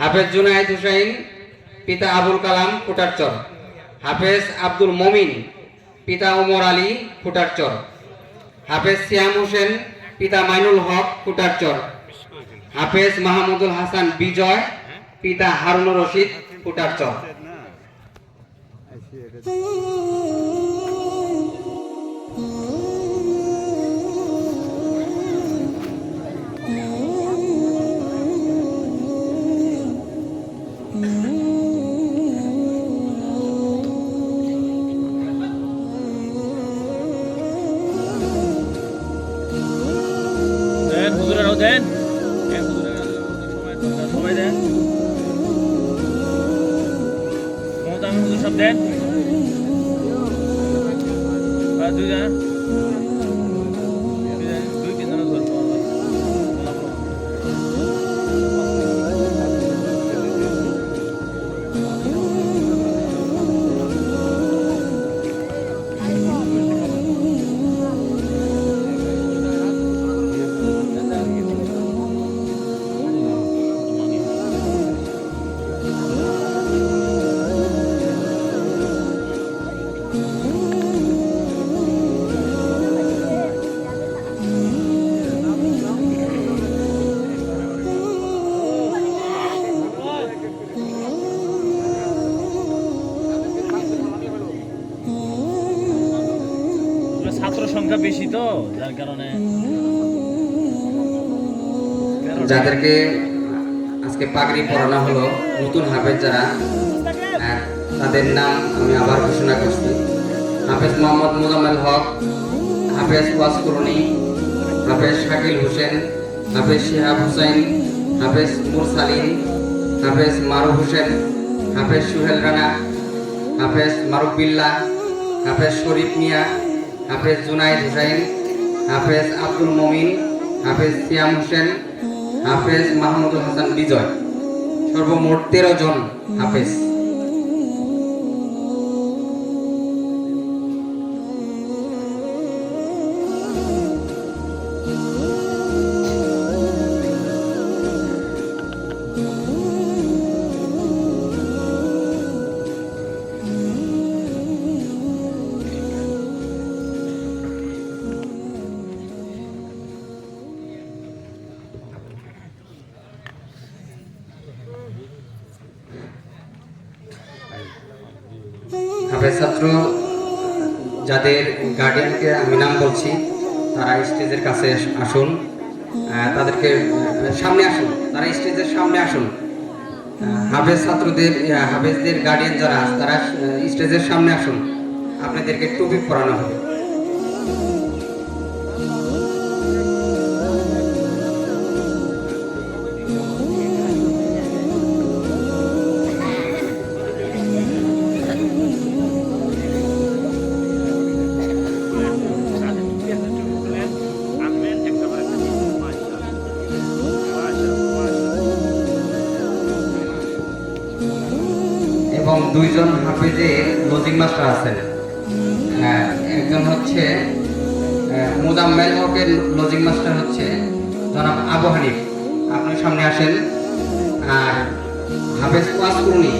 হাফেজ জুনায়েদ হুসাইন, পিতা আবুল কালাম কুটারচর। হাফেজ আব্দুল মমিন, পিতা ওমর আলী কুটারচর। হাফেজ সিয়াম হোসেন, পিতা মাইনুল হক কুটারচর। হাফেজ মাহমুদুল হাসান বিজয়, পিতা Harunur Rashid কুটারচর। Something. then? I'll do that. বেশি তো, যার কারণে যাদেরকে আজকে পাগড়ি পরানো হলো, নতুন হাফেজ যারা তাদের নাম আমি আবার ঘোষণা করছি। হাফেজ মোহাম্মদ মুজাম্মেল হক, হাফেজ ওয়াসকুরনি হাফেজ শাকিল হোসেন, হাফেজ শিহাব হুসাইন হাফেজ মুরসালিন হাফেজ মারুফ হোসেন, হাফেজ সুহেল রানা, হাফেজ মারুফ বিল্লা, হাফেজ শরীফ মিয়া হাফেজ জুনাইদ হুসাইন, হাফেজ আব্দুল মমিন, হাফেজ সিয়াম হোসেন, হাফেজ মাহমুদুল হাসান বিজয়। সর্বমোট তেরো জন হাফেজ। ছাত্র যাদের গার্ডিয়ানকে আমি নাম বলছি, তারা স্টেজের কাছে আসুন। তাদেরকে সামনে আসুন। তারা স্টেজের সামনে আসুন। হাফেজ ছাত্রদের হাফেজদের গার্ডিয়ান যারা তারা স্টেজের সামনে আসুন। আপনাদেরকে টুপি পরানো হবে। এবং দুইজন হাফেজে লজিং মাস্টার আছেন আহ, একজন হচ্ছে মোদাম্মেল হকের লজিং মাস্টার হচ্ছে জনাব আবু হানিফ। আপনি সামনে আসেন। আর হাফেজ ওয়াসকুরনি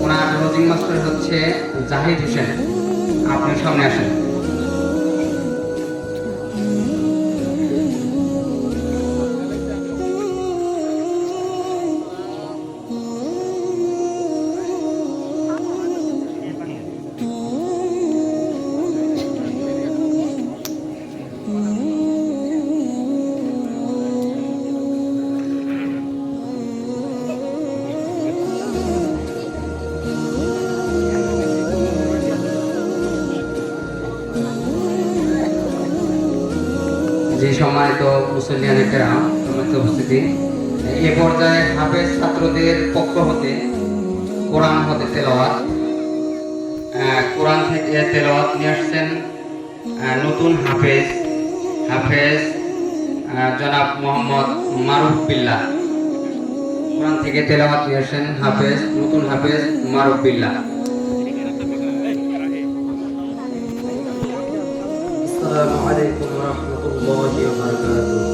ওনার লজিং মাস্টার হচ্ছে জাহিদ হোসেন। আপনি সামনে আসেন। সময় তো মুসলিয়ানের কেরাম সমস্ত উপস্থিতি এ পর্যায়ে হাফেজ ছাত্রদের পক্ষ হতে কোরআন হতে তেলাওয়াত আহ, কোরআন থেকে তেলাওয়াত নিয়ে আসছেন আহ, নতুন হাফেজ হাফেজ আহ, জনাব মোহাম্মদ মারুফ বিল্লাহ কোরআন থেকে তেলাওয়াত নিয়ে আসছেন হাফেজ নতুন হাফেজ মারুফ বিল্লাহ السلام عليكم 我喜欢 dia.